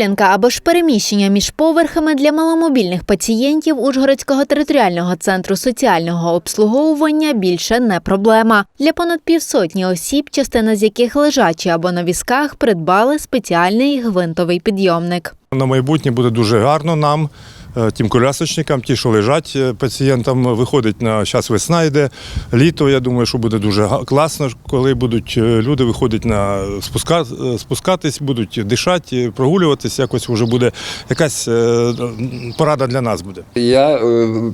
Прогулянка або ж переміщення між поверхами для маломобільних пацієнтів Ужгородського територіального центру соціального обслуговування більше не проблема. Для понад півсотні осіб, частина з яких лежачі або на візках, придбали спеціальний гвинтовий підйомник. На майбутнє буде дуже гарно нам, тим колясочникам, ті, що лежать е, пацієнтам, виходить на час весна йде, літо. Я думаю, що буде дуже класно, коли будуть е, люди виходять на спуска, е, спускатись, будуть дишати, прогулюватись. Якось вже буде якась е, порада для нас буде. Я е,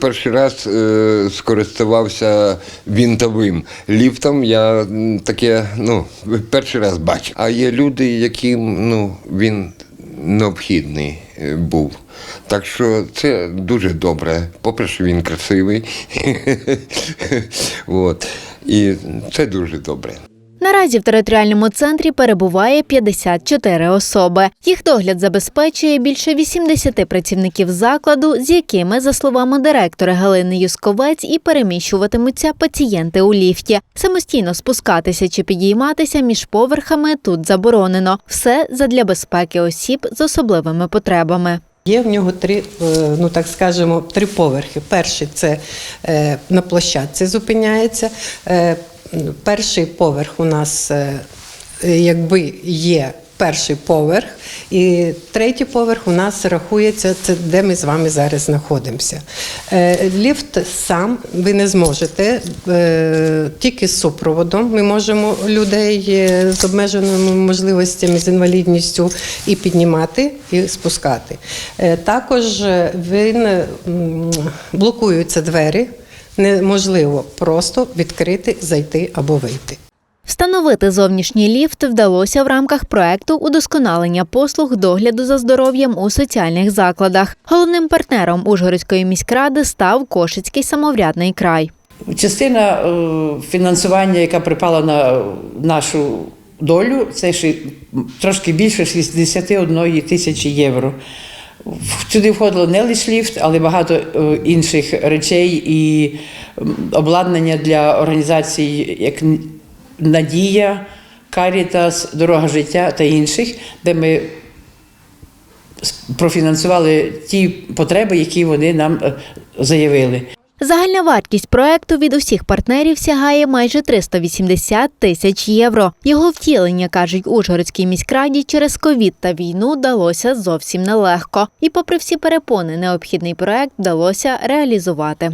перший раз е, скористувався вінтовим ліфтом. Я таке ну, перший раз бачив. А є люди, яким ну, він необхідний е, був. Так що це дуже добре. Попри що він красивий. І це дуже добре. Наразі в територіальному центрі перебуває 54 особи. Їх догляд забезпечує більше 80 працівників закладу, з якими, за словами директора Галини Юсковець, і переміщуватимуться пацієнти у ліфті. Самостійно спускатися чи підійматися між поверхами тут заборонено. Все задля безпеки осіб з особливими потребами. Є в нього три, е, ну так скажемо, три поверхи. Перший це е, на площадці зупиняється. Перший поверх у нас е, якби є перший поверх, і третій поверх у нас рахується, це де ми з вами зараз знаходимося. Е, Ліфт сам ви не зможете, е, тільки з супроводом. Ми можемо людей з обмеженими можливостями, з інвалідністю і піднімати, і спускати. Також він блокуються двері. Неможливо просто відкрити, зайти або вийти. Встановити зовнішній ліфт вдалося в рамках проекту удосконалення послуг догляду за здоров'ям у соціальних закладах. Головним партнером Ужгородської міськради став Кошицький самоврядний край. Частина е, фінансування, яка припала на нашу долю, це ще трошки більше 61 тисячі євро. Сюди входило не лише ліфт, але багато е, інших речей і обладнання для організацій, як Надія, Карітас, Дорога життя та інших, де ми профінансували ті потреби, які вони нам е, заявили. Загальна вартість проекту від усіх партнерів сягає майже 380 тисяч євро. Його втілення, кажуть Ужгородській міськраді, через ковід та війну далося зовсім нелегко. І, попри всі перепони, необхідний проект вдалося реалізувати.